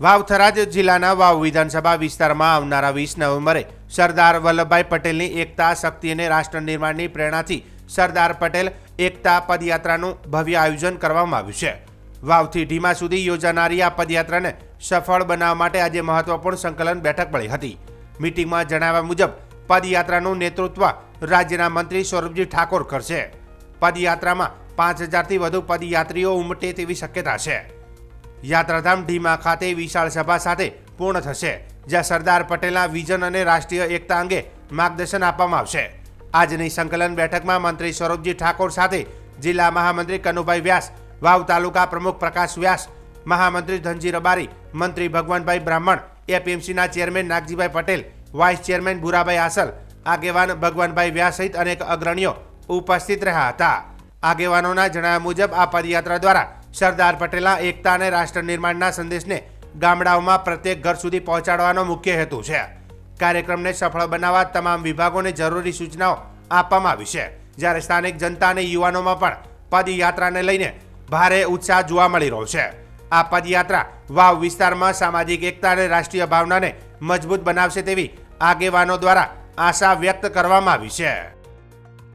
વાવ થરાદ જિલ્લાના વાવ વિધાનસભા વિસ્તારમાં આવનારા વીસ નવેમ્બરે સરદાર વલ્લભભાઈ પટેલની એકતા, શક્તિ અને રાષ્ટ્ર નિર્માણની પ્રેરણાથી સરદાર પટેલ એકતા પદયાત્રાનું ભવ્ય આયોજન કરવામાં આવ્યું છે. વાવથી ઢીમા સુધી યોજાનારી આ પદયાત્રાને સફળ બનાવવા માટે આજે મહત્વપૂર્ણ સંકલન બેઠક મળી હતી. મિટિંગમાં જણાવ્યા મુજબ, પદયાત્રાનું નેતૃત્વ રાજ્યના મંત્રી સૌરભજી ઠાકોર કરશે. પદયાત્રામાં પાંચ હજારથી વધુ પદયાત્રીઓ ઉમટે તેવી શક્યતા છે. યાત્રાધામ ઢીમા ખાતે વિશાળ સભા સાથે પૂર્ણ થશે, જ્યાં સરદાર પટેલના વિઝન અને રાષ્ટ્રીય એકતા અંગે માર્ગદર્શન આપવામાં આવશે. આજની સંકલન બેઠકમાં મંત્રી સૌરભજી ઠાકોર સાથે જિલ્લા મહામંત્રી કનુભાઈ વ્યાસ, વાવ તાલુકા પ્રમુખ પ્રકાશ વ્યાસ, મહામંત્રી ધનજી રબારી, મંત્રી ભગવાનભાઈ બ્રાહ્મણ, એપીએમસીના chairman Nagjibhai Patel, vice chairman Bhurabhai Asal, આગેવાન ભગવાનભાઈ વ્યાસ સહિત અનેક અગ્રણીઓ ઉપસ્થિત રહ્યા હતા. આગેવાનોના જણાવ્યા મુજબ આ પદયાત્રા દ્વારા સરદાર પટેલના એકતા અને રાષ્ટ્ર નિર્માણના સંદેશને ગામડાઓમાં પ્રત્યેક ઘર સુધી પહોંચાડવાનો મુખ્ય હેતુ છે. કાર્યક્રમને સફળ બનાવવા તમામ વિભાગોને જરૂરી સૂચનાઓ આપવામાં આવી છે. જ્યારે સ્થાનિક જનતા અને યુવાનોમાં પણ પદયાત્રાને લઈને ભારે ઉત્સાહ જોવા મળી રહ્યો છે. આ પદયાત્રા વાવ વિસ્તારમાં સામાજિક એકતા અને રાષ્ટ્રીય ભાવનાને મજબૂત બનાવશે તેવી આગેવાનો દ્વારા આશા વ્યક્ત કરવામાં આવી છે.